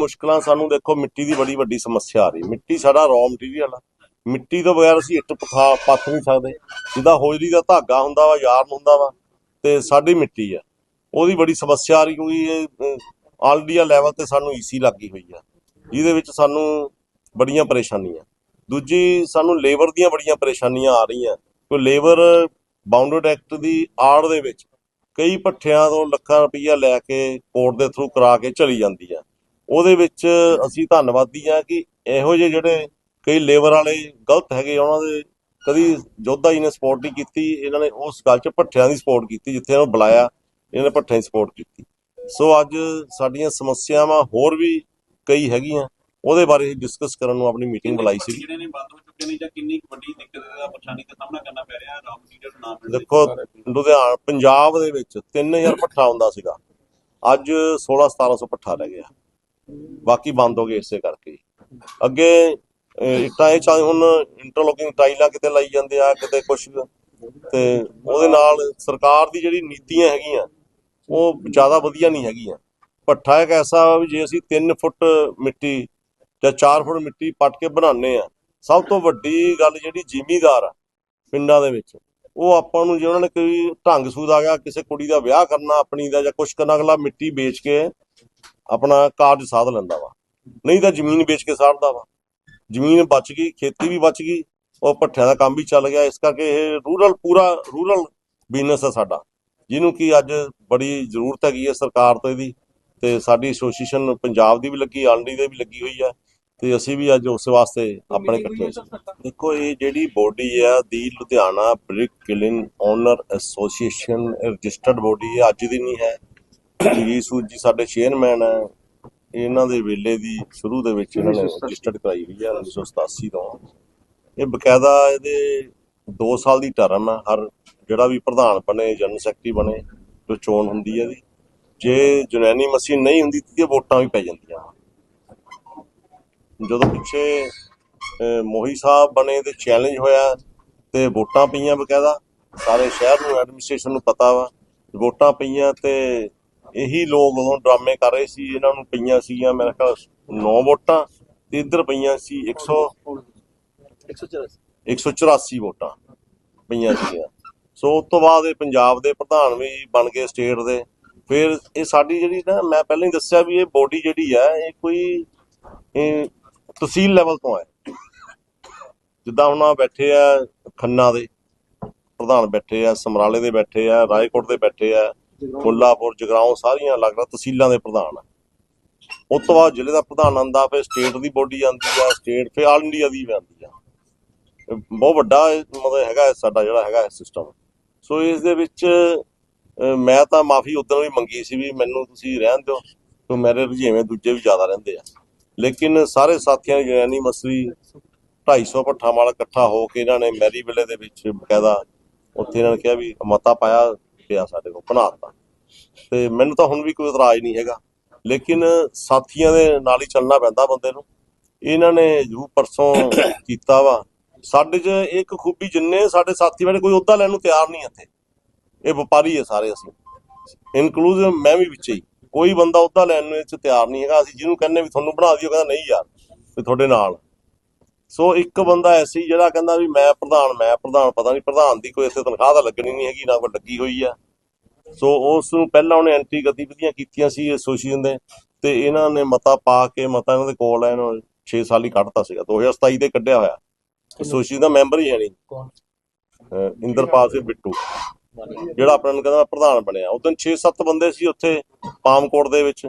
ਮੁਸ਼ਕਲਾਂ ਸਾਨੂੰ ਦੇਖੋ, ਮਿੱਟੀ ਦੀ ਬੜੀ ਵੱਡੀ ਸਮੱਸਿਆ ਆ ਰਹੀ। ਮਿੱਟੀ ਸਾਡਾ ਰॉ ਮਟੀਰੀਅਲ ਆ। ਮਿੱਟੀ ਤੋਂ ਬਗੈਰ ਅਸੀਂ ਇੱਟ ਪਥਾ ਪੱਥ ਨਹੀਂ ਸਕਦੇ। ਜਿੱਦਾਂ ਹੋਜਰੀ ਦਾ ਧਾਗਾ ਹੁੰਦਾ ਵਾ, ਯਾਰਨ ਹੁੰਦਾ ਵਾ, ਤੇ ਸਾਡੀ ਮਿੱਟੀ ਆ। ਉਹਦੀ ਬੜੀ ਸਮੱਸਿਆ ਆ ਰਹੀ ਕਿਉਂਕਿ ਇਹ ਲੈਵਲ ਤੇ ਸਾਨੂੰ ਈਸੀ ਲੱਗੀ ਹੋਈ ਆ। ਜਿਹਦੇ ਵਿੱਚ ਸਾਨੂੰ ਬੜੀਆਂ ਪਰੇਸ਼ਾਨੀਆਂ। ਦੂਜੀ, ਸਾਨੂੰ ਲੇਬਰ ਦੀਆਂ ਬੜੀਆਂ ਪਰੇਸ਼ਾਨੀਆਂ ਆ ਰਹੀਆਂ। ਕਿਉਂ ਲੇਬਰ ਬਾਉਂਡਡ ਐਕਟ ਦੀ ਆੜ ਦੇ ਵਿੱਚ ਕਈ ਪੱਠਿਆਂ ਤੋਂ ਲੱਖਾਂ ਰੁਪਈਆ ਲੈ ਕੇ ਕੋਰਟ ਦੇ ਥਰੂ ਕਰਾ ਕੇ ਚਲੀ ਜਾਂਦੀ ਆ। ਉਹਦੇ ਵਿੱਚ ਅਸੀਂ ਧੰਨਵਾਦੀ ਆ ਕਿ ਇਹੋ ਜਿਹੇ ਜਿਹੜੇ ਕਈ ਲੇਬਰ ਵਾਲੇ ਗਲਤ ਹੈਗੇ ਉਹਨਾਂ ਦੇ ਕਦੀ ਜੋਧਾ ਜੀ ਨੇ ਸਪੋਰਟ ਨਹੀਂ ਕੀਤੀ ਇਹਨਾਂ ਨੇ ਉਸ ਗੱਲ 'ਚ ਭੱਠਿਆਂ ਦੀ ਸਪੋਰਟ ਕੀਤੀ ਜਿੱਥੇ ਉਹਨਾਂ ਨੂੰ ਬੁਲਾਇਆ ਇਹਨਾਂ ਨੇ ਭੱਠਿਆਂ ਦੀ ਸਪੋਰਟ ਕੀਤੀ। ਸੋ ਅੱਜ ਸਾਡੀਆਂ ਸਮੱਸਿਆਵਾਂ ਹੋਰ ਵੀ ਕਈ ਹੈਗੀਆਂ ਉਹਦੇ ਬਾਰੇ ਡਿਸਕਸ ਕਰਨ ਨੂੰ ਆਪਣੀ ਮੀਟਿੰਗ ਬੁਲਾਈ ਸੀ। ਜਿਹੜੇ ਨੇ ਬੰਦ ਹੋ ਚੁੱਕੇ ਨੇ ਜਾਂ ਕਿੰਨੀ ਵੱਡੀ ਦਿੱਕਤ ਦਾ ਪਰੇਸ਼ਾਨੀ ਦਾ ਸਾਹਮਣਾ ਕਰਨਾ ਪੈ ਰਿਹਾ ਰਾਮ ਮਟੀਰੀਅਲ ਨਾ ਮਿਲਣ ਦੇ ਦੇਖੋ ਲੁਧਿਆਣਾ ਪੰਜਾਬ ਦੇ ਵਿੱਚ 3000 ਭੱਠਾ ਹੁੰਦਾ ਸੀਗਾ। ਅੱਜ 16 1700 ਭੱਠਾ ਰਹਿ ਗਿਆ। ਬਾਕੀ ਬੰਦ ਹੋ ਗਏ ਇਸੇ ਕਰਕੇ ਅੱਗੇ ਇੱਟਾਂ ਇਹ ਚਾਹੇ ਹੁਣ ਇੰਟਰਲੋਕਿੰਗ ਟਾਈਲਾਂ ਕਿਤੇ ਲਾਈ ਜਾਂਦੇ ਆ, ਕਿਤੇ ਕੁਝ ਤੇ ਉਹਦੇ ਨਾਲ ਸਰਕਾਰ ਦੀ ਜਿਹੜੀ ਨੀਤੀਆਂ ਹੈਗੀਆਂ, ਉਹ ਜ਼ਿਆਦਾ ਵਧੀਆ ਨਹੀਂ ਹੈਗੀਆਂ। ਭੱਠਾ ਇੱਕ ਐਸਾ ਵੀ ਜੇ ਅਸੀਂ 3 ਫੁੱਟ ਮਿੱਟੀ ਜਾਂ 4 ਫੁੱਟ ਮਿੱਟੀ ਪੱਟ ਕੇ ਬਣਾਉਂਦੇ ਆ, ਸਭ ਤੋਂ ਵੱਡੀ ਗੱਲ ਜਿਹੜੀ ਜ਼ਿਮੀਦਾਰ ਆ ਪਿੰਡਾਂ ਦੇ ਵਿੱਚ, ਉਹ ਆਪਾਂ ਨੂੰ ਜੇ ਉਹਨਾਂ ਨੇ ਕੋਈ ਢੰਗ ਸੂਦ ਆ ਗਿਆ, ਕਿਸੇ ਕੁੜੀ ਦਾ ਵਿਆਹ ਕਰਨਾ, ਆਪਣੀ ਦਾ ਜਾਂ ਕੁਛ ਕਰਨਾ ਅਗਲਾ ਮਿੱਟੀ ਵੇਚ ਕੇ ਆਪਣਾ ਕਾਰਜ ਸਾਧ ਲੈਂਦਾ ਵਾ। ਨਹੀਂ ਤਾਂ ਜ਼ਮੀਨ ਵੇਚ ਕੇ ਸਾੜਦਾ ਵਾ। ਜ਼ਮੀਨ ਬਚ ਗਈ, ਖੇਤੀ ਵੀ ਬਚ ਗਈ, ਉਹ ਭੱਠਿਆਂ ਦਾ ਕੰਮ ਵੀ ਚੱਲ ਗਿਆ। ਇਸ ਕਰਕੇ ਇਹ ਰੂਰਲ, ਪੂਰਾ ਰੂਰਲ ਬਿਜ਼ਨਸ ਆ ਸਾਡਾ, ਜਿਹਨੂੰ ਕਿ ਅੱਜ ਬੜੀ ਜ਼ਰੂਰਤ ਹੈਗੀ ਹੈ ਸਰਕਾਰ ਤੋਂ ਇਹਦੀ। ਤੇ ਸਾਡੀ ਐਸੋਸੀਏਸ਼ਨ ਪੰਜਾਬ ਦੀ ਵੀ ਲੱਗੀ ਆਲਡੀ ਦੇ ਵੀ ਲੱਗੀ ਹੋਈ ਆ। ਤੇ ਅਸੀਂ ਵੀ ਅੱਜ ਉਸ ਵਾਸਤੇ ਆਪਣੇ ਇਕੱਠੇ ਹੋਏ ਦੇਖੋ, ਇਹ ਜਿਹੜੀ ਬੋਡੀ ਆ, the Ludhiana brick kiln owner association registered body ਹੈ ਅੱਜ ਦੀ ਨਹੀਂ ਹੈ। ਜੀ ਸੂਜੀ ਸਾਡੇ ਚੇਅਰਮੈਨ ਹੈ। ਇਹਨਾਂ ਦੇ ਵੇਲੇ ਦੀ ਸ਼ੁਰੂ ਦੇ ਵਿੱਚ ਇਹਨਾਂ ਨੇ ਰਜਿਸਟਰਡ ਕਰਾਈ ਹੋਈ ਹੈ 1987 ਤੋਂ। ਇਹ ਬਕਾਇਦਾ ਇਹਦੇ 2 ਸਾਲ ਦੀ ਟਰਮ ਹੈ ਹਰ ਜਿਹੜਾ ਵੀ ਪ੍ਰਧਾਨ ਬਣੇ ਜਨਰਲ ਸੈਕਟਰੀ ਬਣੇ ਜੋ ਚੋਣ ਹੁੰਦੀ ਹੈ ਇਹਦੀ। ਜੇ ਜੁਨੈਨੀ ਮਸ਼ੀਨ ਨਹੀਂ ਹੁੰਦੀ ਤੇ ਵੋਟਾਂ ਵੀ ਪੈ ਜਾਂਦੀਆਂ। ਜਦੋਂ ਪਿੱਛੇ ਮੋਹੀ ਸਾਹਿਬ ਬਣੇ ਤੇ ਚੈਲੰਜ ਹੋਇਆ ਤੇ ਵੋਟਾਂ ਪਈਆਂ ਬਕਾਇਦਾ। ਸਾਰੇ ਸ਼ਹਿਰ ਨੂੰ ਐਡਮਿਨਿਸਟ੍ਰੇਸ਼ਨ ਨੂੰ ਪਤਾ ਵਾ ਵੋਟਾਂ ਪਈਆਂ ਤੇ ਇਹੀ ਲੋਕ ਉਦੋਂ ਡਰਾਮੇ ਕਰ ਰਹੇ ਸੀ, ਇਹਨਾਂ ਨੂੰ ਪਈਆਂ ਸੀਗੀਆਂ, ਮੇਰੇ ਖਿਆਲ 9 ਵੋਟਾਂ ਤੇ ਇੱਧਰ ਪਈਆਂ ਸੀ 100 184 ਵੋਟਾਂ ਪਈਆਂ ਸੀਗੀਆਂ। ਸੋ ਉਸ ਤੋਂ ਬਾਅਦ ਇਹ ਪੰਜਾਬ ਦੇ ਪ੍ਰਧਾਨ ਵੀ ਬਣ ਗਏ ਸਟੇਟ ਦੇ। ਫਿਰ ਇਹ ਸਾਡੀ ਜਿਹੜੀ ਨਾ, ਮੈਂ ਪਹਿਲਾਂ ਹੀ ਦੱਸਿਆ ਵੀ ਇਹ ਬੋਡੀ ਜਿਹੜੀ ਹੈ ਇਹ ਕੋਈ, ਇਹ ਤਹਿਸੀਲ ਲੈਵਲ ਤੋਂ ਹੈ। ਜਿੱਦਾਂ ਹੁਣ ਆ ਬੈਠੇ ਆ ਖੰਨਾ ਦੇ, ਪ੍ਰਧਾਨ ਬੈਠੇ ਆ, ਸਮਰਾਲੇ ਦੇ ਬੈਠੇ ਆ, ਰਾਏਕੋਟ ਦੇ ਬੈਠੇ ਆ ਮੁੱਲਾਪੁਰ ਜਗਰਾਉਂ ਸਾਰੀਆਂ ਅਲੱਗ-ਅਲੱਗ ਤਹਿਸੀਲਾਂ ਦੇ ਪ੍ਰਧਾਨ ਆ। ਉਸ ਤੋਂ ਬਾਅਦ ਜ਼ਿਲ੍ਹੇ ਦਾ ਪ੍ਰਧਾਨ ਆਂਦਾ ਫਿਰ ਸਟੇਟ ਦੀ ਬੋਡੀ ਆਂਦੀ ਆ ਸਟੇਟ ਫਿਰ ਆਲ ਇੰਡੀਆ ਦੀ ਵੀ ਆਂਦੀ ਆ। ਬਹੁਤ ਵੱਡਾ ਮਤਲਬ ਹੈਗਾ ਸਾਡਾ ਜਿਹੜਾ ਹੈਗਾ ਸਿਸਟਮ ਸੋ ਇਸ ਦੇ ਵਿੱਚ ਮੈਂ ਤਾਂ ਮਾਫੀ ਉਦੋਂ ਵੀ ਮੰਗੀ ਸੀ ਵੀ ਮੈਨੂੰ ਤੁਸੀਂ ਰਹਿਣ ਦਿਓ ਕਿਉਂ ਮੇਰੇ ਰੁਝੇਵੇਂ ਦੂਜੇ ਵੀ ਜ਼ਿਆਦਾ ਰਹਿੰਦੇ ਆ। ਲੇਕਿਨ ਸਾਰੇ ਸਾਥੀਆਂ ਨੇ ਯਾਨੀ ਮਸਲੀ 250 ਭੱਠਾ ਮਾਲ ਇਕੱਠਾ ਹੋ ਕੇ ਇਹਨਾਂ ਨੇ ਮੈਰੀ ਵਿਲੇ ਦੇ ਵਿੱਚ ਬਕਾਇਦਾ ਉੱਥੇ ਇਹਨਾਂ ਨੇ ਕਿਹਾ ਵੀ ਮਤਾ ਪਾਇਆ ਪਿਆ ਸਾਡੇ ਕੋਲ ਬਣਾਤਾ ਤੇ ਮੈਨੂੰ ਤਾਂ ਹੁਣ ਵੀ ਕੋਈ ਇਤਰਾਜ਼ ਨਹੀਂ ਹੈਗਾ। ਲੇਕਿਨ ਸਾਥੀਆਂ ਦੇ ਨਾਲ ਹੀ ਚੱਲਣਾ ਪੈਂਦਾ ਬੰਦੇ ਨੂੰ। ਇਹਨਾਂ ਨੇ ਜੂ ਪਰਸੋਂ ਕੀਤਾ ਵਾ। ਸਾਡੇ 'ਚ ਇੱਕ ਖੂਬੀ ਜਿੰਨੇ ਸਾਡੇ ਸਾਥੀ ਬੈਠੇ ਕੋਈ ਅਹੁਦਾ ਲੈਣ ਨੂੰ ਤਿਆਰ ਨਹੀਂ ਇੱਥੇ। ਇਹ ਵਪਾਰੀ ਹੈ ਸਾਰੇ ਅਸੀਂ। ਇਨਕਲੂਸਿਵ ਮੈਂ ਵੀ ਵਿੱਚ ਹੀ। ਕੋਈ ਬੰਦਾ ਅਹੁਦਾ ਲੈਣ ਨੂੰ ਇਹ 'ਚ ਤਿਆਰ ਨਹੀਂ ਹੈਗਾ। ਅਸੀਂ ਜਿਹਨੂੰ ਕਹਿੰਦੇ ਵੀ ਤੁਹਾਨੂੰ ਬਣਾ ਦਿਓ ਕਹਿੰਦਾ ਨਹੀਂ ਯਾਰ ਵੀ ਤੁਹਾਡੇ ਨਾਲ। ਸੋ ਇੱਕ ਬੰਦਾ ਐਸੀ ਜਿਹੜਾ ਕਹਿੰਦਾ ਵੀ ਮੈਂ ਪ੍ਰਧਾਨ ਮੈਂ ਪ੍ਰਧਾਨ ਪਤਾ ਨਹੀਂ ਪ੍ਰਧਾਨ ਦੀ ਕੋਈ ਇੱਥੇ ਤਨਖਾਹ ਤਾਂ ਲੱਗਣੀ ਨਹੀਂ ਹੈਗੀ ਨਾ ਕੋਈ ਲੱਗੀ ਹੋਈ ਆ। ਸੋ ਉਸ ਨੂੰ ਪਹਿਲਾਂ ਉਹਨੇ ਐਂਟੀ ਗਤੀਵਿਧੀਆਂ ਕੀਤੀਆਂ ਸੀ ਐਸੋਸੀਏਸ਼ਨ ਦੇ ਤੇ ਇਹਨਾਂ ਨੇ ਮਤਾ ਪਾ ਕੇ ਮਤਾ ਇਹਨਾਂ ਦੇ ਕੋਲ ਹੈ ਇਹਨਾਂ 6 ਸਾਲ ਹੀ ਕੱਢਤਾ ਸੀਗਾ 2027 ਦੇ ਕੱਢਿਆ ਹੋਇਆ। ਐਸੋਸੀਏਸ਼ਨ ਦਾ ਮੈਂਬਰ ਹੀ ਹੈ ਨਹੀਂ। ਕੌਣ? ਇੰਦਰਪਾਲ ਸਿੰਘ ਬਿੱਟੂ ਜਿਹੜਾ ਆਪਣਾ ਕਹਿੰਦਾ ਪ੍ਰਧਾਨ ਬਣਿਆ। ਉਦੋਂ 6-7 ਬੰਦੇ ਸੀ ਉੱਥੇ ਪਾਮਕੋਟ ਦੇ ਵਿੱਚ।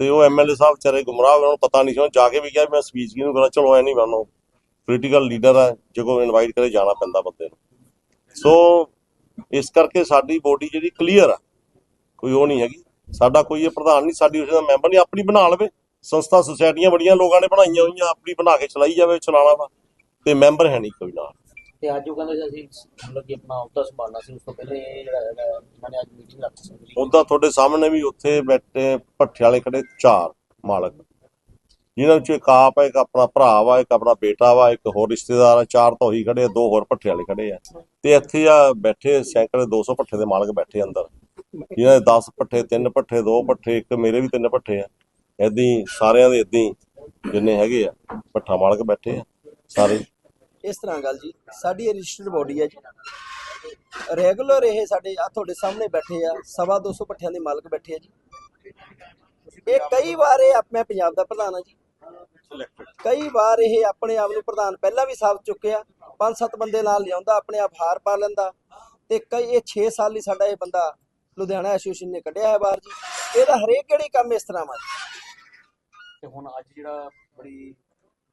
ਤੇ ਉਹ ਐਮਐਲਏ ਸਾਹਿਬ ਵਿਚਾਰੇ ਗੁੰਮਰਾਹ ਉਹਨਾਂ ਨੂੰ ਪਤਾ ਨਹੀਂ ਸੀ। ਉਹ ਜਾ ਕੇ ਵੀ ਕਿਹਾ ਵੀ ਮੈਂ ਸਪੀਚ ਕਿਹਨੂੰ ਕਰਾਂ? ਚਲੋ, ਐ ਨਹੀਂ ਮੰਨੋ। ਪੋਲੀਟੀਕਲ ਲੀਡਰ ਹੈ ਜਦੋਂ ਇਨਵਾਈਟ ਕਰੇ, ਜਾਣਾ ਪੈਂਦਾ ਬੰਦੇ ਨੂੰ। ਸੋ ਇਸ ਕਰਕੇ ਸਾਡੀ ਬੋਡੀ ਜਿਹੜੀ ਕਲੀਅਰ ਆ, ਕੋਈ ਉਹ ਨਹੀਂ ਹੈਗੀ। ਸਾਡਾ ਕੋਈ ਇਹ ਪ੍ਰਧਾਨ ਨਹੀਂ, ਸਾਡੀ ਉਸ ਦਾ ਮੈਂਬਰ ਨਹੀਂ, ਆਪਣੀ ਬਣਾ ਲਵੇ। ਸੰਸਥਾ ਸੁਸਾਇਟੀਆਂ ਬੜੀਆਂ ਲੋਕਾਂ ਨੇ ਬਣਾਈਆਂ ਹੋਈਆਂ, ਆਪਣੀ ਬਣਾ ਕੇ ਚਲਾਈ ਜਾਵੇ, ਚਲਾਣਾ ਵਾ। ਤੇ ਮੈਂਬਰ ਹੈ ਨਹੀਂ ਕੋਈ ਨਾਲ। ਤੇ ਅੱਜ ਉਹ ਕਹਿੰਦੇ ਸੀ, ਅਸੀਂ ਮਤਲਬ ਕਿ ਆਪਣਾ ਅਹੁਦਾ ਸੰਭਾਲਣਾ ਸੀ, ਉਸ ਤੋਂ ਪਹਿਲੇ ਇਹ ਜਿਹੜਾ ਹੈਗਾ ਇਹਨਾਂ ਨੇ ਅੱਜ ਮੀਟਿੰਗ ਰੱਖੀ ਸੀ। ਉਹਦਾ ਤੁਹਾਡੇ ਸਾਹਮਣੇ ਵੀ ਉੱਥੇ ਬੈਠੇ ਭੱਠੇ ਵਾਲੇ ਖੜੇ ਚਾਰ ਮਾਲਕ। ਜਿਨ੍ਹਾਂ ਵਿੱਚ ਇੱਕ ਆਪ ਹੈ ਇੱਕ ਆਪਣਾ ਭਰਾ ਵਾ, ਇੱਕ ਆਪਣਾ ਬੇਟਾ ਵਾ, ਇੱਕ ਹੋਰ ਰਿਸ਼ਤੇਦਾਰ ਆ, ਚਾਰ ਤਾਂ ਉਹੀ ਖੜੇ ਆ, ਦੋ ਹੋਰ ਭੱਠੇ ਵਾਲੇ ਖੜੇ ਆ। ਤੇ ਇੱਥੇ ਆ ਬੈਠੇ ਸੈਂਕੜੇ 200 ਭੱਠੇ ਦੇ ਮਾਲਕ ਬੈਠੇ ਅੰਦਰ। ਜਿਨ੍ਹਾਂ ਦੇ 10 ਭੱਠੇ, ਤਿੰਨ ਭੱਠੇ, ਦੋ ਭੱਠੇ, ਇੱਕ ਮੇਰੇ ਵੀ ਤਿੰਨ ਭੱਠੇ ਆ। ਏਦਾਂ ਹੀ ਸਾਰਿਆਂ ਦੇ ਏਦਾਂ ਹੀ ਜਿੰਨੇ ਹੈਗੇ ਆ, ਭੱਠਾ ਮਾਲਕ ਬੈਠੇ ਆ ਸਾਰੇ। ਇਸ ਤਰ੍ਹਾਂ ਗੱਲ ਜੀ ਸਾਡੀ ਰਜਿਸਟਰਡ ਬੋਡੀ ਹੈ ਜੀ। ਰੈਗੂਲਰ ਇਹ ਸਾਡੇ ਆ ਤੁਹਾਡੇ ਸਾਹਮਣੇ ਬੈਠੇ ਆ ਸਵਾ 200 ਪੱਠਿਆਂ ਦੇ ਮਾਲਕ ਬੈਠੇ ਆ ਜੀ। ਇਹ ਕਈ ਵਾਰ ਇਹ ਮੈਂ ਪੰਜਾਬ ਦਾ ਪ੍ਰਧਾਨ ਆ ਜੀ। ਕਈ ਵਾਰ ਇਹ ਆਪਣੇ ਆਪ ਨੂੰ ਪ੍ਰਧਾਨ ਪਹਿਲਾਂ ਵੀ ਸਾਬਤ ਚੁੱਕਿਆ ਪੰਜ ਸੱਤ ਬੰਦੇ ਨਾਲ ਲਿਆਉਂਦਾ ਆਪਣੇ ਆਪ ਹਾਰ ਪਾ ਲੈਂਦਾ। ਤੇ ਕਈ ਇਹ 6 ਸਾਲ ਲਈ ਸਾਡਾ ਇਹ ਬੰਦਾ ਲੁਧਿਆਣਾ ਐਸੋਸੀਏਸ਼ਨ ਨੇ ਕੱਢਿਆ ਹੈ ਬਾਹਰ ਜੀ। ਇਹਦਾ ਹਰੇਕ ਕਿਹੜੀ ਕੰਮ ਇਸ ਤਰ੍ਹਾਂ ਵਾ ਤੇ ਹੁਣ ਅੱਜ ਜਿਹੜਾ ਬੜੀ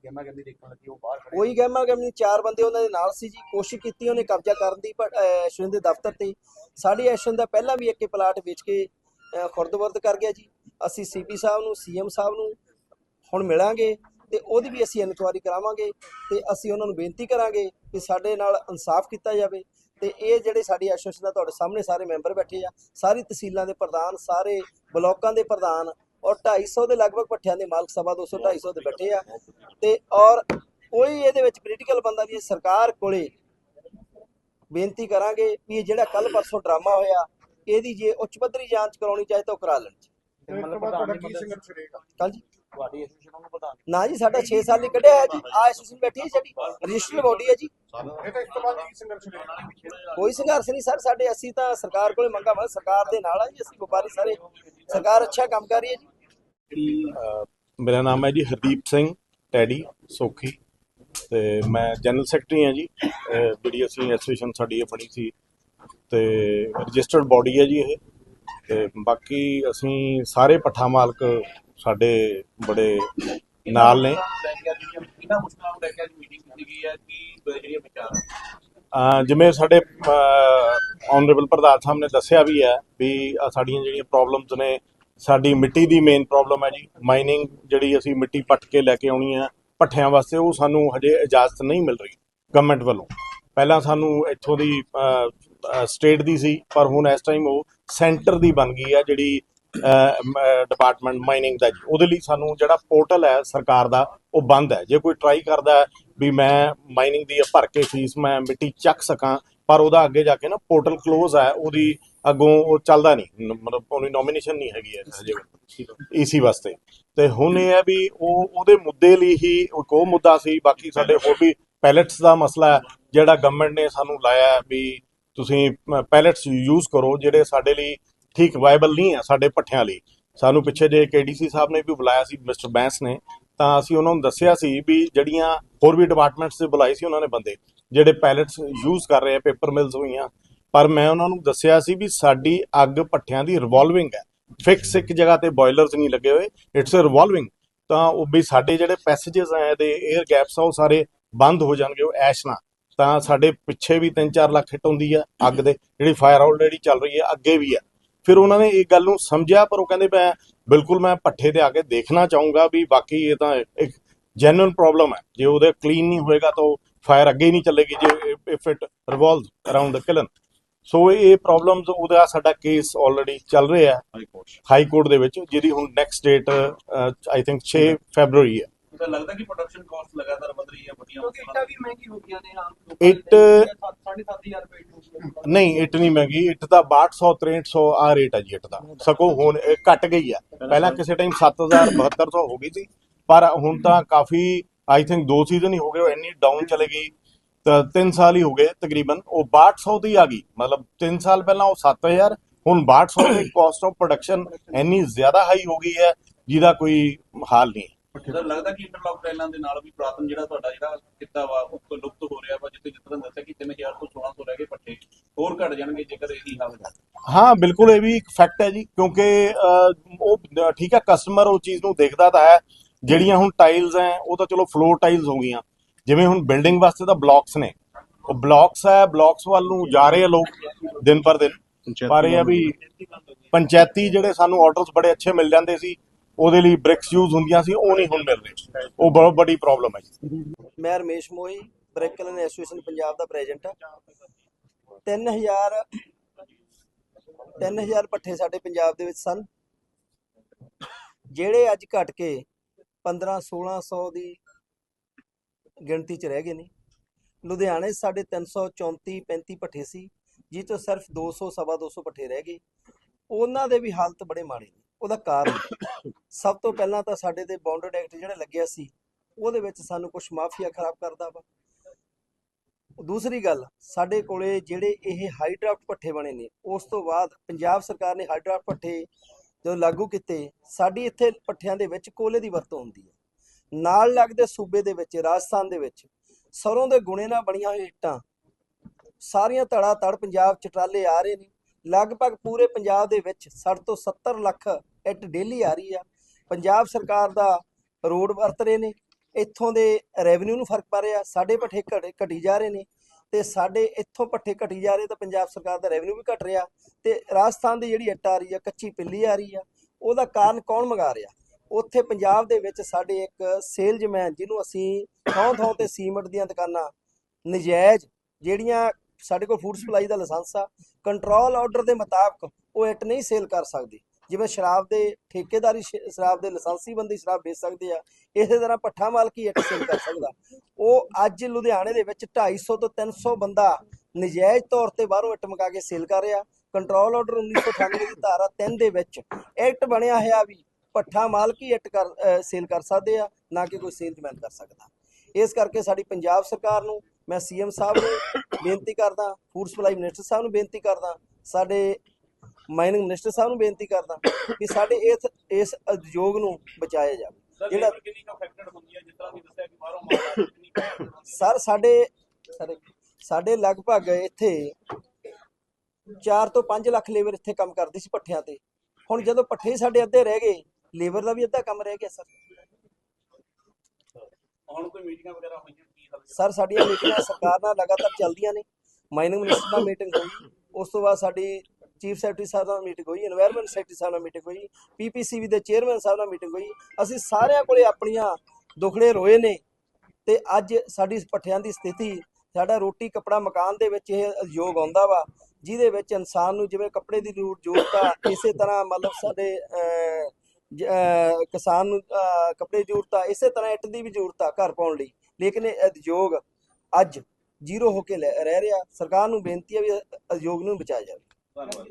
ਗੇਮਾਂ ਗੇਮੀ ਦੇਖਣ ਲੱਗੀ ਉਹ ਬਾਹਰ ਖੜੇ ਕੋਈ ਗਹਿਮਾ ਗਹਿਮੀ ਚਾਰ ਬੰਦੇ ਉਹਨਾਂ ਦੇ ਨਾਲ ਸੀ ਜੀ ਕੋਸ਼ਿਸ਼ ਕੀਤੀ ਉਹਨੇ ਕਬਜ਼ਾ ਕਰਨ ਦੀ ਪਰ ਐਸ਼ਵਨ ਦੇ ਦਫ਼ਤਰ ਤੇ ਸਾਡੀ ਐਸ਼ਵਨ ਦਾ ਪਹਿਲਾਂ ਵੀ ਇੱਕ ਪਲਾਟ ਵੇਚ ਕੇ ਖੁਰਦ-ਬੁਰਦ ਕਰ ਗਿਆ ਜੀ। ਅਸੀਂ ਸੀਪੀ ਸਾਹਿਬ ਨੂੰ ਸੀਐਮ ਸਾਹਿਬ ਨੂੰ ਹੁਣ ਮਿਲਾਂਗੇ ਤੇ ਉਹਦੀ ਵੀ ਅਸੀਂ ਇਨਕੁਆਇਰੀ ਕਰਾਵਾਂਗੇ ਤੇ ਅਸੀਂ ਉਹਨਾਂ ਨੂੰ ਬੇਨਤੀ ਕਰਾਂਗੇ ਕਿ ਸਾਡੇ ਨਾਲ ਇਨਸਾਫ ਕੀਤਾ ਜਾਵੇ ਤੇ ਇਹ ਜਿਹੜੇ ਸਾਡੀ ਐਸੋਸੀਏਸ਼ਨ ਦਾ ਤੁਹਾਡੇ ਸਾਹਮਣੇ ਸਾਰੇ ਮੈਂਬਰ ਬੈਠੇ ਆ ਸਾਰੀ ਤਹਿਸੀਲਾਂ ਦੇ ਪ੍ਰਧਾਨ ਸਾਰੇ ਬਲਾਕਾਂ ਦੇ ਪ੍ਰਧਾਨ ਔਰ 250 ਦੇ ਲਗਭਗ ਪੱਠਿਆਂ ਦੇ ਮਾਲਕ ਸਭਾ 200 250 ਦੇ ਬੈਠੇ ਆ। ਤੇ ਔਰ ਕੋਈ ਇਹਦੇ ਵਿੱਚ ਪੋਲੀਟੀਕਲ ਬੰਦਾ ਵੀ ਸਰਕਾਰ ਕੋਲੇ ਬੇਨਤੀ ਕਰਾਂਗੇ ਵੀ ਇਹ ਜਿਹੜਾ ਕੱਲ ਪਰਸੋਂ ਡਰਾਮਾ ਹੋਇਆ ਇਹਦੀ ਜੇ ਉੱਚ ਪੱਧਰੀ ਜਾਂਚ ਕਰਾਉਣੀ ਚਾਹੇ ਤਾਂ ਉਹ ਕਰਾ ਲੈਣ। ਕੱਲ ਜੀ। ਤੁਹਾਡੀ ਐਸੋਸੀਏਸ਼ਨ ਨੂੰ ਪ੍ਰਧਾਨ ਨਾ ਜੀ ਸਾਡਾ 6 ਸਾਲ ਲਈ ਕੱਢਿਆ ਹੈ ਜੀ। ਆ ਐਸੋਸੀਏਸ਼ਨ ਬੈਠੀ ਹੈ ਸਾਡੀ। ਰਜਿਸਟਰਡ ਬੋਡੀ ਹੈ ਜੀ। ਕੋਈ ਸੰਘਰਸ਼ ਨਹੀਂ ਸਰ ਸਾਡੇ ਅਸੀਂ ਤਾਂ ਸਰਕਾਰ ਕੋਲੇ ਮੰਗਾ ਮੈਂ ਸਰਕਾਰ ਦੇ ਨਾਲ ਆ ਜੀ ਅਸੀਂ ਵਪਾਰੀ ਸਾਰੇ। ਸਰਕਾਰ ਅੱਛਾ ਕੰਮ ਕਰ ਰਹੀ ਹੈ ਜੀ। ਮੇਰਾ ਨਾਮ ਹੈ ਜੀ ਹਰਦੀਪ ਸਿੰਘ, ਟੈਡੀ, ਸੋਖੀ। ਤੇ ਮੈਂ ਜਨਰਲ ਸੈਕਟਰੀ ਹਾਂ ਜੀ। ਜਿਹੜੀ ਅਸੀਂ ਐਸੋਸੀਏਸ਼ਨ ਸਾਡੀ ਬਣੀ ਸੀ। ਤੇ ਰਜਿਸਟਰਡ ਬਾਡੀ ਹੈ ਜੀ ਇਹ। ਤੇ ਬਾਕੀ ਅਸੀਂ ਸਾਰੇ ਪੱਠਾ ਮਾਲਕ ਸਾਡੇ ਬੜੇ ਨਾਲ ਨੇ। ਕਿੰਨਾ ਮੁਸ਼ਕਲਾਂ ਨੂੰ ਲੈ ਕੇ ਮੀਟਿੰਗ ਕੀਤੀ ਗਈ ਹੈ ਕੀ ਜਿਹੜੀਆਂ ਵਿਚਾਰ ਜਿਵੇਂ ਸਾਡੇ ਆਨਰੇਬਲ ਪ੍ਰਧਾਨ ਸਾਹਿਬ ਨੇ ਦੱਸਿਆ ਵੀ ਹੈ ਵੀ ਸਾਡੀਆਂ ਜਿਹੜੀਆਂ ਪ੍ਰੋਬਲਮਸ ਨੇ ਸਾਡੀ ਮਿੱਟੀ ਦੀ ਮੇਨ ਪ੍ਰੋਬਲਮ ਹੈ ਜੀ। ਮਾਈਨਿੰਗ ਜਿਹੜੀ ਅਸੀਂ ਮਿੱਟੀ ਪੱਟ ਕੇ ਲੈ ਕੇ ਆਉਣੀ ਹੈ ਪੱਠਿਆਂ ਵਾਸਤੇ, ਉਹ ਸਾਨੂੰ ਹਜੇ ਇਜਾਜ਼ਤ ਨਹੀਂ ਮਿਲ ਰਹੀ ਗਵਰਨਮੈਂਟ ਵੱਲੋਂ। ਪਹਿਲਾਂ ਸਾਨੂੰ ਇੱਥੋਂ ਦੀ ਸਟੇਟ ਦੀ ਸੀ, ਪਰ ਹੁਣ ਇਸ ਟਾਈਮ ਉਹ ਸੈਂਟਰ ਦੀ ਬਣ ਗਈ ਹੈ ਜਿਹੜੀ ਡਿਪਾਰਟਮੈਂਟ ਮਾਈਨਿੰਗ ਦਾ ਜੀ। ਉਹਦੇ ਲਈ ਸਾਨੂੰ ਜਿਹੜਾ ਪੋਰਟਲ ਹੈ ਸਰਕਾਰ ਦਾ, ਉਹ ਬੰਦ ਹੈ। ਜੇ ਕੋਈ ਟਰਾਈ ਕਰਦਾ ਵੀ ਮੈਂ ਮਾਈਨਿੰਗ ਦੀ ਭਰ ਕੇ ਫੀਸ ਮੈਂ ਮਿੱਟੀ ਚੱਕ ਸਕਾਂ, ਪਰ ਉਹਦਾ ਅੱਗੇ ਜਾ ਕੇ ਨਾ ਪੋਰਟਲ ক্লোਜ਼ ਹੈ, ਉਹਦੀ ਅੱਗੋਂ ਉਹ ਚੱਲਦਾ ਨਹੀਂ ਨ- ਮਤਲਬ ਉਹਦੀ ਨੋਮੀਨੇਸ਼ਨ ਨਹੀਂ ਹੈਗੀ ਹੈ ਹਜੇ ਈਸੀ ਵਾਸਤੇ। ਤੇ ਹੁਣ ਇਹ ਹੈ ਵੀ ਉਹ ਉਹਦੇ ਮੁੱਦੇ ਲਈ ਹੀ ਉਹ ਮੁੱਦਾ ਸੀ ਬਾਕੀ ਸਾਡੇ ਹੋਰ ਵੀ ਪੈਲਟਸ ਦਾ ਮਸਲਾ ਹੈ ਜਿਹੜਾ ਗਵਰਨਮੈਂਟ ਨੇ ਸਾਨੂੰ ਲਾਇਆ ਹੈ ਵੀ ਤੁਸੀਂ ਪੈਲਟਸ ਯੂਜ਼ ਕਰੋ ਜਿਹੜੇ ਸਾਡੇ ਲਈ ਠੀਕ ਵਾਇਬਲ ਨਹੀਂ ਹੈ ਸਾਡੇ ਪੱਠਿਆਂ ਲਈ। ਸਾਨੂੰ ਪਿੱਛੇ ਜੇ ਕੇਡੀਸੀ ਸਾਹਿਬ ਨੇ ਵੀ ਬੁਲਾਇਆ ਸੀ ਮਿਸਟਰ ਬੈਂਸ ਨੇ। ਤਾਂ ਅਸੀਂ ਉਹਨਾਂ ਨੂੰ ਦੱਸਿਆ ਸੀ ਵੀ ਜਿਹੜੀਆਂ ਹੋਰ ਵੀ ਡਿਪਾਰਟਮੈਂਟਸ ਦੇ ਬੁਲਾਏ ਸੀ ਉਹਨਾਂ ਨੇ ਬੰਦੇ ਜਿਹੜੇ ਪੈਲਟਸ ਯੂਜ਼ ਕਰ ਰਹੇ ਆ ਪੇਪਰ ਮਿਲਸ ਹੋਈਆਂ। ਪਰ ਮੈਂ ਉਹਨਾਂ ਨੂੰ ਦੱਸਿਆ ਸੀ ਵੀ ਸਾਡੀ ਅੱਗ ਪੱਠਿਆਂ ਦੀ ਰਿਵੋਲਵਿੰਗ ਹੈ। ਫਿਕਸ ਇੱਕ ਜਗ੍ਹਾ ਤੇ ਬॉयਲਰਸ ਨਹੀਂ ਲੱਗੇ ਹੋਏ ਇਟਸ ਅ ਰਿਵੋਲਵਿੰਗ ਤਾਂ ਉਹ ਵੀ ਸਾਡੇ ਜਿਹੜੇ ਪੈਸੇजेस ਆਏ ਦੇ 에ਅਰ ਗੈਪਸ ਆ, ਉਹ ਸਾਰੇ ਬੰਦ ਹੋ ਜਾਣਗੇ, ਉਹ ਐਸ਼ ਨਾਲ ਤਾਂ ਸਾਡੇ ਪਿੱਛੇ ਵੀ 3-4 ਲੱਖ ਹਿੱਟ ਹੁੰਦੀ ਆ ਅੱਗ ਦੇ, ਜਿਹੜੀ ਫਾਇਰ ਆਲਰੇਡੀ ਚੱਲ ਰਹੀ ਹੈ ਅੱਗੇ ਵੀ ਆ। ਫਿਰ ਉਹਨਾਂ ਨੇ ਇਹ ਗੱਲ ਨੂੰ ਸਮਝਿਆ, ਪਰ ਉਹ ਕਹਿੰਦੇ ਮੈਂ, ਬਿਲਕੁਲ ਮੈਂ ਪੱਠੇ ਤੇ ਆ ਕੇ ਦੇਖਣਾ ਚਾਹੂੰਗਾ ਵੀ ਬਾਕੀ ਇਹ ਤਾਂ ਇੱਕ ਜੈਨੂਇਨ ਪ੍ਰੋਬਲਮ ਹੈ ਜੇ ਉਹਦੇ ਕਲੀਨ ਨਹੀਂ ਹੋਏਗਾ ਤਾਂ ਫਾਇਰ ਅੱਗੇ ਨਹੀਂ ਚੱਲੇਗੀ, ਜੇ if it revolves around the kiln so ਇਹ ਪ੍ਰੋਬਲਮਸ ਉਹਦਾ ਸਾਡਾ ਕੇਸ ਆਲਰੇਡੀ ਚੱਲ ਰਿਹਾ ਹੈ ਹਾਈ ਕੋਰਟ ਹਾਈ ਕੋਰਟ ਦੇ ਵਿੱਚ ਜਿਹਦੀ ਹੁਣ next date I think 6 February ਹੈ। ਤਾਂ ਲੱਗਦਾ ਕਿ ਪ੍ਰੋਡਕਸ਼ਨ ਕਾਸਟ ਲਗਾਤਾਰ ਵਧ ਰਹੀ ਹੈ ਵੱਡੀਆਂ ਕਿਉਂਕਿ ਇੱਟਾਂ ਵੀ ਮਹਿੰਗੀ ਹੋ ਗਈਆਂ ਨੇ ਆਮ ਲੋਕਾਂ ਇੱਟ- ਦੇ 7.5000 ਰੁਪਏ ਇੱਟ ਨਹੀਂ ਇੱਟ ਨਹੀਂ ਮਹਿੰਗੀ ਇੱਟ ਦਾ 6200 6300 ਆ ਰੇਟ ਹੈ ਜੀ ਇੱਟ ਦਾ। ਸਗੋਂ ਹੁਣ ਇਹ ਘਟ ਗਈ ਹੈ। ਪਹਿਲਾਂ ਕਿਸੇ ਟਾਈਮ 7000 7200 ਹੋ ਗਈ ਸੀ ਪਰ ਹੁਣ ਤਾਂ ਕਾਫੀ ਆਈ ਥਿੰਕ ਦੋ ਸੀਜ਼ਨ ਹੀ ਹੋ ਗਏ ਉਹ ਇੰਨੀ ਡਾਊਨ ਚਲੇ ਗਈ। ਤਾਂ 3 ਸਾਲ ਹੀ ਹੋ ਗਏ ਤਕਰੀਬਨ ਉਹ 6200 ਦੀ ਆ ਗਈ। ਮਤਲਬ 3 ਸਾਲ ਪਹਿਲਾਂ ਉਹ 7000 ਹੁਣ 6200 ਦੀ ਕਾਸਟ ਆਫ ਪ੍ਰੋਡਕਸ਼ਨ ਇੰਨੀ ਜ਼ਿਆਦਾ ਹਾਈ ਹੋ ਗਈ ਹੈ ਜਿਹਦਾ ਕੋਈ ਹਾਲ ਨਹੀਂ ਤਾਂ ਲੱਗਦਾ ਕਿ ਇੰਟਰਲੌਕ ਟਾਈਲਾਂ ਦੇ ਨਾਲ ਵੀ ਪੁਰਾਤਨ ਜਿਹੜਾ ਤੁਹਾਡਾ ਜਿਹੜਾ ਕਿੱਤਾ ਵਾ ਉਹ ਤੋਂ ਲੁਪਤ ਹੋ ਰਿਹਾ ਵਾ ਜਿੱਥੇ ਜਿਸ ਤਰ੍ਹਾਂ ਦੱਸਿਆ ਕਿ 3000 ਤੋਂ 1600 ਰਹਿ ਗਏ ਪੱਠੇ ਹੋਰ ਘਟ ਜਾਣਗੇ ਜੇਕਰ ਇਹੀ ਹਾਲ ਹੈ। ਹਾਂ ਬਿਲਕੁਲ ਇਹ ਵੀ ਇੱਕ ਫੈਕਟ ਹੈ ਜੀ ਕਿਉਂਕਿ ਉਹ ਠੀਕ ਹੈ ਕਸਟਮਰ ਉਹ ਚੀਜ਼ ਨੂੰ ਦੇਖਦਾ ਤਾਂ ਹੈ ਜਿਹੜੀਆਂ ਹੁਣ ਟਾਈਲਸ ਹੈ ਉਹ ਤਾਂ ਚਲੋ ਫਲੋਰ ਟਾਈਲਸ ਹੋ ਗਈਆਂ। ਜਿਵੇਂ ਹੁਣ ਬਿਲਡਿੰਗ ਵਾਸਤੇ ਤਾਂ ਬਲੌਕਸ ਨੇ। ਉਹ ਬਲੌਕਸ ਹੈ ਬਲੌਕਸ ਵੱਲ ਨੂੰ ਜਾ ਰਹੇ ਆ ਲੋਕ ਦਿਨ ਪਰ ਦਿਨ। ਪਰ ਇਹ ਆ ਵੀ ਪੰਚਾਇਤੀ ਜਿਹੜੇ ਸਾਨੂੰ ਆਰਡਰਸ ਬੜੇ ਅੱਛੇ ਮਿਲ ਜਾਂਦੇ ਸੀ ਉਹਦੇ ਲਈ ਬ੍ਰਿਕਸ ਯੂਜ਼ ਹੁੰਦੀਆਂ ਸੀ ਉਹ ਨਹੀਂ ਹੁਣ ਮਿਲ ਰਹੇ। ਉਹ ਬਹੁਤ ਵੱਡੀ ਪ੍ਰੋਬਲਮ ਹੈ ਮੈਂ ਰਮੇਸ਼ ਮੋਈ ਬ੍ਰੇਕਲਨ ਐਸੋਸੀਏਸ਼ਨ ਪੰਜਾਬ ਦਾ ਪ੍ਰੈਜ਼ੀਡੈਂਟ ਆ 3000 3000 ਪੱਠੇ ਸਾਡੇ ਪੰਜਾਬ ਦੇ ਵਿੱਚ ਸਨ। ਜਿਹੜੇ ਅੱਜ ਘਟ ਕੇ 15 1600 ਦੀ ਗਿਣਤੀ 'ਚ ਰਹਿ ਗਏ ਨੇ। ਲੁਧਿਆਣੇ 'ਚ ਸਾਡੇ 334 35 ਪੱਠੇ ਸੀ, ਜਿਹ ਤੋਂ ਸਿਰਫ 200 ਸਵਾ 200 ਪੱਠੇ ਰਹਿ ਗਏ। ਉਹਨਾਂ ਦੇ ਵੀ ਹਾਲਤ ਬੜੇ ਮਾੜੇ ਨੇ, ਉਹਦਾ ਕਾਰਨ ਸਭ ਤੋਂ ਪਹਿਲਾਂ ਤਾਂ ਸਾਡੇ ਤੇ ਬੌਂਡਡ ਐਕਟ ਜਿਹੜਾ ਲੱਗਿਆ ਸੀ, ਉਹਦੇ ਵਿੱਚ ਸਾਨੂੰ ਕੁਝ ਮਾਫੀਆ ਖਰਾਬ ਕਰਦਾ ਵਾ। ਦੂਸਰੀ ਗੱਲ, ਸਾਡੇ ਕੋਲੇ ਜਿਹੜੇ ਇਹ ਹਾਈਡਰਾਫਟ ਪੱਠੇ ਬਣੇ ਨੇ, ਉਸ ਤੋਂ ਬਾਅਦ ਪੰਜਾਬ ਸਰਕਾਰ ਨੇ ਹਾਈਡਰਾਫਟ ਪੱਠੇ ਜਦੋਂ ਲਾਗੂ ਕੀਤੇ, ਸਾਡੀ ਇੱਥੇ ਪੱਠਿਆਂ ਦੇ ਵਿੱਚ ਕੋਲੇ ਦੀ ਵਰਤੋਂ ਹੁੰਦੀ ਹੈ। ਨਾਲ ਲੱਗਦੇ ਸੂਬੇ ਦੇ ਵਿੱਚ, ਰਾਜਸਥਾਨ ਦੇ ਵਿੱਚ, ਸਰੋਂ ਦੇ ਗੁਣੇ ਨਾਲ ਬਣੀਆਂ ਹੋਈਆਂ ਇੱਟਾਂ। ਸਾਰੀਆਂ ਧੜਾ ਧੜ ਪੰਜਾਬ ਚ ਟਰਾਲੇ ਆ ਰਹੇ ਨੇ। ਲਗਭਗ ਪੂਰੇ ਪੰਜਾਬ ਦੇ ਵਿੱਚ 60 ਤੋਂ 70 ਲੱਖ ਇੱਟ ਡੇਲੀ ਆ ਰਹੀ ਆ। ਪੰਜਾਬ ਸਰਕਾਰ ਦਾ ਰੋਡ ਵਰਤ ਰਹੇ ਨੇ। ਇੱਥੋਂ ਦੇ ਰੈਵਨਿਊ ਨੂੰ ਫ਼ਰਕ ਪਾ ਰਿਹਾ। ਸਾਡੇ ਪੱਠੇ ਘਟ- ਘਟੀ ਜਾ ਰਹੇ ਨੇ ਤੇ ਸਾਡੇ ਇੱਥੋਂ ਪੱਠੇ ਘਟੀ ਜਾ ਰਹੇ ਤਾਂ ਪੰਜਾਬ ਸਰਕਾਰ ਦਾ ਰੈਵਨਿਊ ਵੀ ਘਟ ਰਿਹਾ ਤੇ ਰਾਜਸਥਾਨ ਦੀ ਜਿਹੜੀ ਇੱਟ ਆ ਰਹੀ ਆ, ਕੱਚੀ ਪਿੱਲੀ ਆ ਰਹੀ ਆ, ਉਹਦਾ ਕਾਰਨ ਕੌਣ ਮੰਗਾ ਰਿਹਾ? ਉੱਥੇ ਪੰਜਾਬ ਦੇ ਵਿੱਚ ਸਾਡੇ ਇੱਕ ਸੇਲਜ਼ਮੈਨ ਜਿਹਨੂੰ ਅਸੀਂ ਥਾਂ ਥਾਂ ਤੇ ਸੀਮਟ ਦੀਆਂ ਦੁਕਾਨਾਂ, ਨਜਾਇਜ਼ ਜਿਹੜੀਆਂ ਸਾਡੇ ਕੋਲ ਫੂਡ ਸਪਲਾਈ ਦਾ ਲਾਇਸੈਂਸ ਆ ਕੰਟਰੋਲ ਆਰਡਰ ਦੇ ਮੁਤਾਬਕ ਉਹ ਇੱਟ ਨਹੀਂ ਸੇਲ ਕਰ ਸਕਦੇ। ਜਿਵੇਂ ਸ਼ਰਾਬ ਦੇ ਠੇਕੇਦਾਰੀ ਸ਼ਰਾਬ ਦੇ ਲਾਇਸੈਂਸੀ ਬੰਦੀ ਸ਼ਰਾਬ ਵੇਚ ਸਕਦੇ ਆ, ਇਸੇ ਤਰ੍ਹਾਂ ਪੱਠਾ ਮਾਲਕੀ ਇੱਟ ਸੇਲ ਕਰ ਸਕਦਾ। ਉਹ ਅੱਜ ਲੁਧਿਆਣੇ ਦੇ ਵਿੱਚ 250 ਤੋਂ 300 ਬੰਦਾ ਨਜਾਇਜ਼ ਤੌਰ ਤੇ ਬਾਹਰੋਂ ਇੱਟ ਮੰਗਾ ਕੇ ਸੇਲ ਕਰ ਰਿਹਾ। ਕੰਟਰੋਲ ਆਰਡਰ 1998 ਦੀ ਧਾਰਾ 3 ਦੇ ਵਿੱਚ ਐਕਟ ਬਣਿਆ ਹੋਇਆ ਵੀ ਪੱਠਾ ਮਾਲਕੀ ਇੱਟ ਕਰ ਸੇਲ ਕਰ ਸਕਦੇ ਆ ਨਾ ਕਿ ਕੋਈ ਸੇਲਜ਼ਮੈਨ ਕਰ ਸਕਦਾ। ਇਸ ਕਰਕੇ ਸਾਡੀ ਪੰਜਾਬ ਸਰਕਾਰ ਨੂੰ ਮੈਂ ਸੀਐਮ ਸਾਹਿਬ ਨੂੰ ਬੇਨਤੀ ਕਰਦਾ ਫੂਡ ਸਪਲਾਈ ਮਿਨਿਸਟਰ ਸਾਹਿਬ ਨੂੰ ਬੇਨਤੀ ਕਰਦਾ ਸਾਡੇ ਮਾਈਨਿੰਗ ਮਿਨਿਸਟਰ ਸਾਹਿਬ ਨੂੰ ਬੇਨਤੀ ਕਰਦਾ ਕਿ ਸਾਡੇ ਇਸ ਇਸ ਉਦਯੋਗ ਨੂੰ ਬਚਾਇਆ ਜਾਵੇ। ਜਿਹੜਾ- ਕਿੰਨੀ ਅਫੈਕਟਡ ਹੁੰਦੀ ਹੈ ਜਿਸ ਤਰ੍ਹਾਂ ਤੁਸੀਂ ਦੱਸਿਆ ਕਿ ਬਾਹਰੋਂ ਮਾਲ ਆ ਰਿਹਾ, ਕਿੰਨੀ ਕੁ affected ਹੁੰਦੀ ਹੈ? ਸਰ ਸਾਡੇ ਸਾਡੇ ਲਗਭਗ ਇੱਥੇ 4 ਤੋਂ 5 ਲੱਖ ਲੇਬਰ ਇੱਥੇ ਕੰਮ ਕਰਦੀ ਸੀ ਪੱਠਿਆਂ ਤੇ। ਹੁਣ ਜਦੋਂ ਪੱਠੇ ਹੀ ਸਾਡੇ ਅੱਧੇ ਰਹਿ ਗਏ ਲੇਬਰ ਦਾ ਵੀ ਅੱਧਾ ਕੰਮ ਰਹਿ ਗਿਆ ਸਰ। ਹੁਣ ਕੋਈ ਮੀਟਿੰਗਾਂ ਵਗੈਰਾ ਹੋਈਆਂ ਸਰ ਸਾਡੀਆਂ ਮੀਟਿੰਗਾਂ ਸਰਕਾਰ ਨਾਲ ਲਗਾਤਾਰ ਚੱਲਦੀਆਂ ਨੇ। ਮਾਈਨਿੰਗ ਮਿਨਿਸਟਰ ਨਾਲ ਮੀਟਿੰਗ ਹੋਈ ਉਸ ਤੋਂ ਬਾਅਦ ਸਾਡੀ ਚੀਫ ਸੈਕਟਰੀ ਸਾਹਿਬ ਨਾਲ ਮੀਟਿੰਗ ਹੋਈ এনवायरमेंट ਸੈਕਟਰੀ ਸਾਹਿਬ ਨਾਲ ਮੀਟਿੰਗ ਹੋਈ ਪੀਪੀਸੀਬੀ ਦੇ ਚੇਅਰਮੈਨ ਸਾਹਿਬ ਨਾਲ ਮੀਟਿੰਗ ਹੋਈ। ਅਸੀਂ ਸਾਰਿਆਂ ਕੋਲੇ ਆਪਣੀਆਂ ਦੁਖੜੇ ਰੋਏ ਨੇ ਤੇ ਅੱਜ ਸਾਡੀ ਪੱਠਿਆਂ ਦੀ ਸਥਿਤੀ ਸਾਡਾ ਰੋਟੀ ਕਪੜਾ ਮਕਾਨ ਦੇ ਵਿੱਚ ਇਹ ਯੋਗ ਆਉਂਦਾ ਵਾ ਜਿਹਦੇ ਵਿੱਚ ਇਨਸਾਨ ਨੂੰ ਜਿਵੇਂ ਕੱਪੜੇ ਦੀ ਜ਼ਰੂਰਤ ਆ ਇਸੇ ਤਰ੍ਹਾਂ ਮਤਲਬ ਸਾਡੇ ਕਿਸਾਨ ਨੂੰ ਅਹ, ਕੱਪੜੇ ਦੀ ਜ਼ਰੂਰਤ ਆ ਇਸੇ ਤਰ੍ਹਾਂ ਇੱਟ ਦੀ ਵੀ ਜ਼ਰੂਰਤ ਆ ਘਰ ਪਾਉਣ ਲਈ। ਲੇਕਿਨ ਇਹ ਉਦਯੋਗ ਅੱਜ ਜ਼ੀਰੋ ਹੋ ਕੇ ਲੈ- ਰਹਿ ਰਿਹਾ। ਸਰਕਾਰ ਨੂੰ ਬੇਨਤੀ ਹੈ ਵੀ ਉਦਯੋਗ ਨੂੰ ਬਚਾਇਆ ਜਾਵੇ। ਧੰਨਵਾਦ।